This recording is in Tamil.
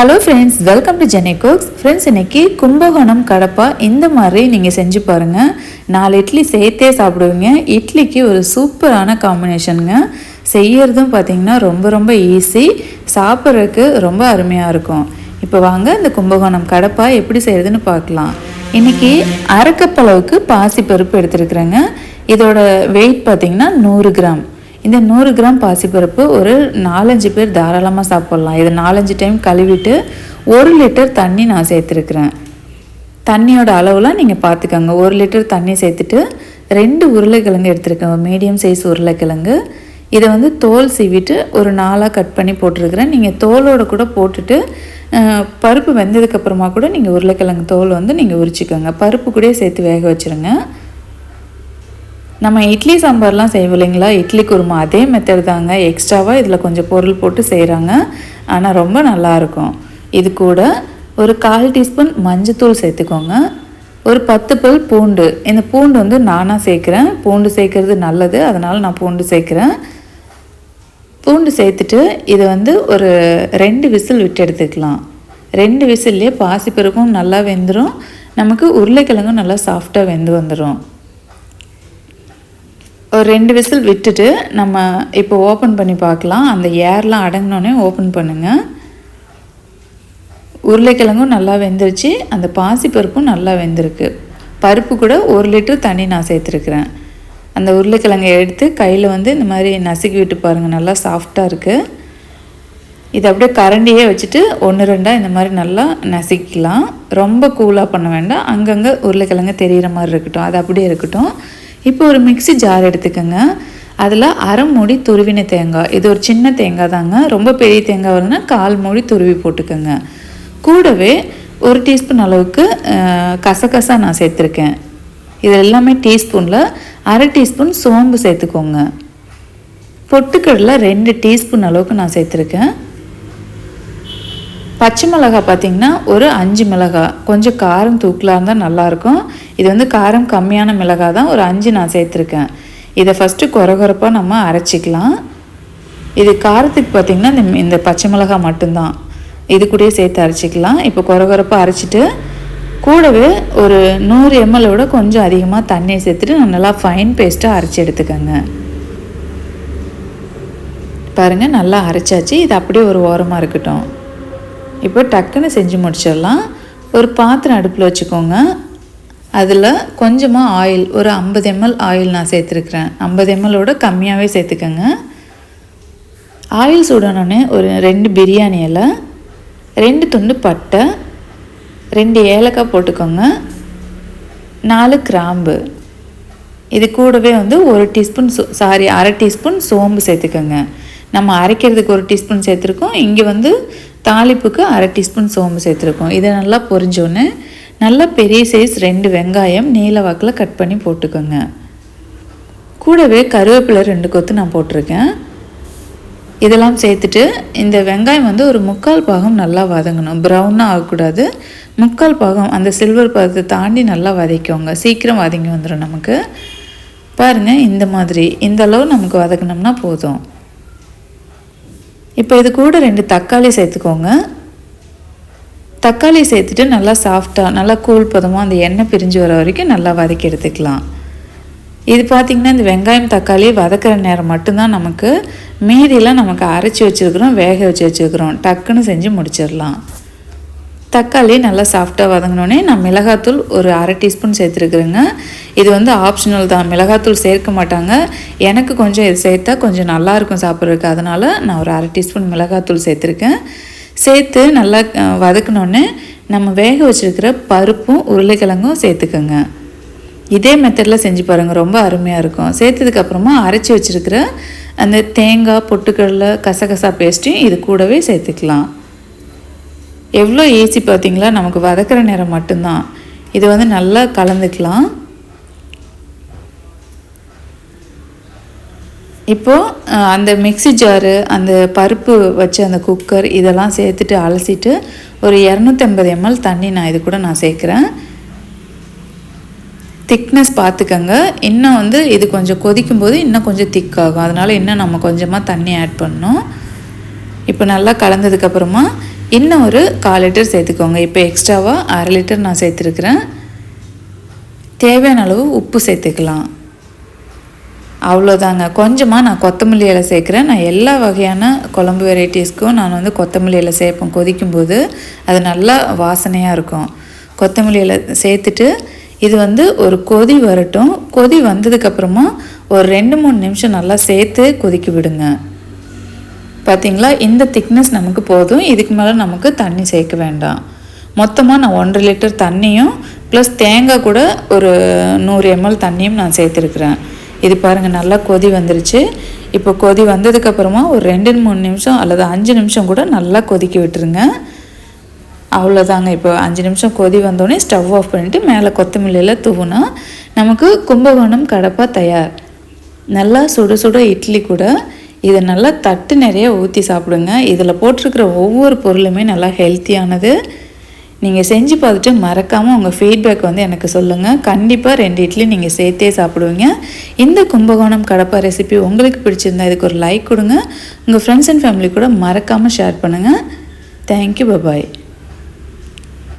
Hello friends welcome to Jeni cooks friends இன்னைக்கு கும்பகோணம் கடப்பா இந்த மாதிரி நீங்கள் செஞ்சு பாருங்கள் நாலு இட்லி சேர்த்தே சாப்பிடுவீங்க. இட்லிக்கு ஒரு சூப்பரான காம்பினேஷனுங்க செய்யறதும் பார்த்தீங்கன்னா ரொம்ப ரொம்ப ஈஸி சாப்பிட்றதுக்கு ரொம்ப அருமையாக இருக்கும். இப்போ வாங்க இந்த கும்பகோணம் கடப்பா எப்படி செய்யறதுன்னு பார்க்கலாம். இன்னைக்கு அரைக்கப்பளவுக்கு பாசி பருப்பு எடுத்துருக்குறேங்க. இதோட வெயிட் பார்த்தீங்கன்னா நூறு கிராம். இந்த நூறு கிராம் பாசிப்பருப்பு ஒரு நாலஞ்சு பேர் தாராளமாக சாப்பிட்லாம். இதை நாலஞ்சு டைம் கழுவிட்டு ஒரு லிட்டர் தண்ணி நான் சேர்த்துருக்குறேன். தண்ணியோட அளவுலாம் நீங்கள் பார்த்துக்கோங்க ஒரு லிட்டர் தண்ணி சேர்த்துட்டு ரெண்டு உருளைக்கிழங்கு எடுத்துருக்கேன். மீடியம் சைஸ் உருளைக்கிழங்கு. இதை வந்து தோல் சீவிட்டு ஒரு நாளாக கட் பண்ணி போட்டிருக்கிறேன். நீங்கள் தோலோட கூட போட்டுட்டு பருப்பு வெந்ததுக்கப்புறமா கூட நீங்கள் உருளைக்கிழங்கு தோல் வந்து நீங்கள் உரிச்சிக்கோங்க. பருப்பு கூட சேர்த்து வேக வச்சுருங்க. நம்ம இட்லி சாம்பார்லாம் செய்வோம் இல்லைங்களா? இட்லி குருமா அதே மெத்தட் தாங்க. எக்ஸ்ட்ராவாக இதில் கொஞ்சம் பொருள் போட்டு செய்கிறாங்க ஆனால் ரொம்ப நல்லாயிருக்கும். இது கூட ஒரு கால் டீஸ்பூன் மஞ்சத்தூள் சேர்த்துக்கோங்க. ஒரு பத்து பல் பூண்டு. இந்த பூண்டு வந்து நானாக சேர்க்குறேன். பூண்டு சேர்க்கறது நல்லது. அதனால் நான் பூண்டு சேர்க்குறேன். பூண்டு சேர்த்துட்டு இதை வந்து ஒரு ரெண்டு விசில் விட்டு எடுத்துக்கலாம். ரெண்டு விசில்லையே பாசிப்பருப்பும் நல்லா வெந்துடும் நமக்கு உருளைக்கிழங்கும் நல்லா சாஃப்டாக வெந்து வந்துடும் ஒரு ரெண்டு விசில் விட்டுட்டு நம்ம இப்போ ஓப்பன் பண்ணி பார்க்கலாம். அந்த ஏர்லாம் அடங்கினோடனே ஓப்பன் பண்ணுங்கள் உருளைக்கிழங்கும் நல்லா வெந்துருச்சு. அந்த பாசிப்பருப்பும் நல்லா வெந்திருக்கு. பருப்பு கூட ஒரு லிட்டர் தண்ணி நான் சேர்த்துருக்குறேன். அந்த உருளைக்கிழங்கை எடுத்து கையில் வந்து இந்த மாதிரி நசுக்கி விட்டு பாருங்கள் நல்லா சாஃப்டாக இருக்குது இதை அப்படியே கரண்டியே வச்சுட்டு ஒன்று ரெண்டாக இந்த மாதிரி நல்லா நசுக்கிக்கலாம். ரொம்ப கூலாக பண்ண வேண்டாம். அங்கங்கே உருளைக்கிழங்கு தெரிகிற மாதிரி இருக்கட்டும். அது அப்படியே இருக்கட்டும். இப்போ ஒரு மிக்ஸி ஜார் எடுத்துக்கோங்க. அதில் அரை மூடி துருவின தேங்காய். இது ஒரு சின்ன தேங்காய் தாங்க. ரொம்ப பெரிய தேங்காய் வருதுன்னா கால் மூடி துருவி போட்டுக்கோங்க. கூடவே ஒரு டீஸ்பூன் அளவுக்கு கசகசா நான் சேர்த்துருக்கேன். இது எல்லாமே டீஸ்பூனில் அரை டீஸ்பூன் சோம்பு சேர்த்துக்கோங்க. பொட்டுக்கடலை ரெண்டு டீஸ்பூன் அளவுக்கு நான் சேர்த்துருக்கேன். பச்சை மிளகாய் பார்த்தீங்கன்னா ஒரு அஞ்சு மிளகாய். கொஞ்சம் காரம் தூக்கலாக இருந்தால் நல்லாயிருக்கும். இது வந்து காரம் கம்மியான மிளகாய் தான். ஒரு அஞ்சு நான் சேர்த்துருக்கேன். இதை ஃபஸ்ட்டு குறகுறப்பாக நம்ம அரைச்சிக்கலாம். இது காரத்துக்கு பார்த்திங்கன்னா இந்த இந்த பச்சை மிளகாய் மட்டும்தான். இது கூடயே சேர்த்து அரைச்சிக்கலாம். இப்போ குறகுறப்பாக அரைச்சிட்டு கூடவே ஒரு நூறு எம்எல்லோட கொஞ்சம் அதிகமாக தண்ணியை சேர்த்துட்டு நல்லா ஃபைன் பேஸ்ட்டாக அரைச்சி எடுத்துக்கோங்க. பாருங்கள் நல்லா அரைச்சாச்சு. இது அப்படியே ஒரு ஓரமாக இருக்கட்டும். இப்போ டக்குன்னு செஞ்சு முடிச்சிடலாம். ஒரு பாத்திரம் அடுப்பில் வச்சுக்கோங்க. அதில் கொஞ்சமாக ஆயில் ஒரு ஐம்பது எம்எல் ஆயில் நான் சேர்த்துருக்குறேன். ஐம்பது எம்எல்லோட கம்மியாகவே சேர்த்துக்கோங்க. ஆயில் சூடானோடனே ஒரு ரெண்டு பிரியாணி இலை ரெண்டு துண்டு பட்டை ரெண்டு ஏலக்காய் போட்டுக்கோங்க. நாலு கிராம்பு. இது கூடவே வந்து ஒரு டீஸ்பூன் சோ சாரி அரை டீஸ்பூன் சோம்பு சேர்த்துக்கோங்க. நம்ம அரைக்கிறதுக்கு ஒரு டீஸ்பூன் சேர்த்துருக்கோம். இங்கே வந்து தாளிப்புக்கு அரை டீஸ்பூன் சோம்பு சேர்த்துருக்கோம். இதை நல்லா பொரிஞ்சோன்னே நல்லா பெரிய சைஸ் ரெண்டு வெங்காயம் நீல வாக்கில் கட் பண்ணி போட்டுக்கோங்க. கூடவே கருவேப்பிலை ரெண்டு கொத்து நான் போட்டிருக்கேன். இதெல்லாம் சேர்த்துட்டு இந்த வெங்காயம் வந்து ஒரு முக்கால் பாகம் நல்லா வதங்கணும். ப்ரௌனாக ஆகக்கூடாது. முக்கால் பாகம் அந்த சில்வர் பாகத்தை தாண்டி நல்லா வதக்கிக்கோங்க. சீக்கிரம் வதங்கி வந்துடும் நமக்கு. பாருங்கள் இந்த மாதிரி. இந்த அளவு நமக்கு வதக்கினோம்னா போதும். இப்போ இது கூட ரெண்டு தக்காளி சேர்த்துக்கோங்க. தக்காளி சேர்த்துட்டு நல்லா சாஃப்டாக நல்லா கூழ் பதமாக அந்த எண்ணெய் பிரிஞ்சு வர வரைக்கும் நல்லா வதக்கி எடுத்துக்கலாம். இது பார்த்திங்கன்னா இந்த வெங்காயம் தக்காளி வதக்கிற நேரம் மட்டும்தான் நமக்கு மீதியெல்லாம் நமக்கு அரைச்சி வச்சுருக்குறோம் வேக வச்சு வச்சுருக்குறோம். டக்குன்னு செஞ்சு முடிச்சிடலாம். தக்காளி நல்லா சாஃப்டாக வதங்கினோடனே நான் மிளகாத்தூள் ஒரு அரை டீஸ்பூன் சேர்த்துருக்குறேங்க. இது வந்து ஆப்ஷனல் தான். மிளகாத்தூள் சேர்க்க மாட்டாங்க. எனக்கு கொஞ்சம் இது சேர்த்தா கொஞ்சம் நல்லாயிருக்கும் சாப்பிட்றதுக்கு. அதனால் நான் ஒரு அரை டீஸ்பூன் மிளகாத்தூள் சேர்த்துருக்கேன். சேர்த்து நல்லா வதக்கினோடனே நம்ம வேக வச்சுருக்கிற பருப்பும் உருளைக்கிழங்கும் சேர்த்துக்கோங்க. இதே மெத்தடில் செஞ்சு பாருங்கள் ரொம்ப அருமையாக இருக்கும். சேர்த்ததுக்கப்புறமா அரைச்சி வச்சுருக்கிற அந்த தேங்காய் பொட்டுக்கடலை கசகசா பேஸ்ட்டையும் இது கூடவே சேர்த்துக்கலாம். எவ்வளோ ஈஸி பார்த்தீங்களா? நமக்கு வதக்கிற நேரம் மட்டும்தான். இது வந்து நல்லா கலந்துக்கலாம். இப்போது அந்த மிக்ஸி ஜாரு அந்த பருப்பு வச்ச அந்த குக்கர் இதெல்லாம் சேர்த்துட்டு அலசிட்டு ஒரு இரநூத்தம்பது எம்எல் தண்ணி நான் இது கூட நான் சேர்க்குறேன். திக்னஸ் பார்த்துக்கங்க. இன்னும் வந்து இது கொஞ்சம் கொதிக்கும் போது இன்னும் கொஞ்சம் திக்காகும் அதனால் இன்னும் நம்ம கொஞ்சமாக தண்ணி ஆட் பண்ணோம் இப்போ நல்லா கலந்ததுக்கப்புறமா இன்னும் ஒரு கால் லிட்டர் சேர்த்துக்கோங்க. இப்போ எக்ஸ்ட்ராவாக அரை லிட்டர் நான் சேர்த்துருக்குறேன். தேவையான அளவு உப்பு சேர்த்துக்கலாம். அவ்வளோதாங்க. கொஞ்சமாக நான் கொத்தமல்லி இலை சேர்க்குறேன். நான் எல்லா வகையான குழம்பு வெரைட்டிஸ்க்கும் நான் வந்து கொத்தமல்லி இலை சேர்ப்பேன். கொதிக்கும்போது அது நல்லா வாசனையாக இருக்கும். கொத்தமல்லி இலை சேர்த்துட்டு இது வந்து ஒரு கொதி வரட்டும். கொதி வந்ததுக்கப்புறமா ஒரு ரெண்டு மூணு நிமிஷம் நல்லா சேர்த்து கொதிக்க விடுங்க. பார்த்தீங்களா இந்த திக்னஸ் நமக்கு போதும். இதுக்கு மேலே நமக்கு தண்ணி சேர்க்க வேண்டாம். மொத்தமாக நான் ஒன்றரை லிட்டர் தண்ணியும் ப்ளஸ் தேங்காய் கூட ஒரு நூறு எம்எல் தண்ணியும் நான் சேர்த்துருக்குறேன். இது பாருங்கள் நல்லா கொதி வந்துருச்சு. இப்போ கொதி வந்ததுக்கப்புறமா ஒரு ரெண்டு மூணு நிமிஷம் அல்லது அஞ்சு நிமிஷம் கூட நல்லா கொதிக்க விட்டுருங்க. அவ்வளோதாங்க இப்போ அஞ்சு நிமிஷம் கொதி வந்தோடனே ஸ்டவ் ஆஃப் பண்ணிவிட்டு மேலே கொத்தமல்லியில் தூவுனா நமக்கு கும்பகோணம் கடப்பா தயார். நல்லா சுட சுட இட்லி கூட இதை நல்லா தட்டு நிறைய ஊற்றி சாப்பிடுங்க. இதில் போட்டிருக்கிற ஒவ்வொரு பொருளுமே நல்லா ஹெல்த்தியானது நீங்கள் செஞ்சு பார்த்துட்டு மறக்காமல் உங்கள் ஃபீட்பேக் வந்து எனக்கு சொல்லுங்கள் கண்டிப்பாக ரெண்டு இட்லி நீங்கள் சேர்த்தே சாப்பிடுவீங்க. இந்த கும்பகோணம் கடப்பா ரெசிபி உங்களுக்கு பிடிச்சிருந்தா இதுக்கு ஒரு லைக் கொடுங்க. உங்கள் ஃப்ரெண்ட்ஸ் அண்ட் ஃபேமிலி கூட மறக்காமல் ஷேர் பண்ணுங்கள் தேங்க்யூ பபாய்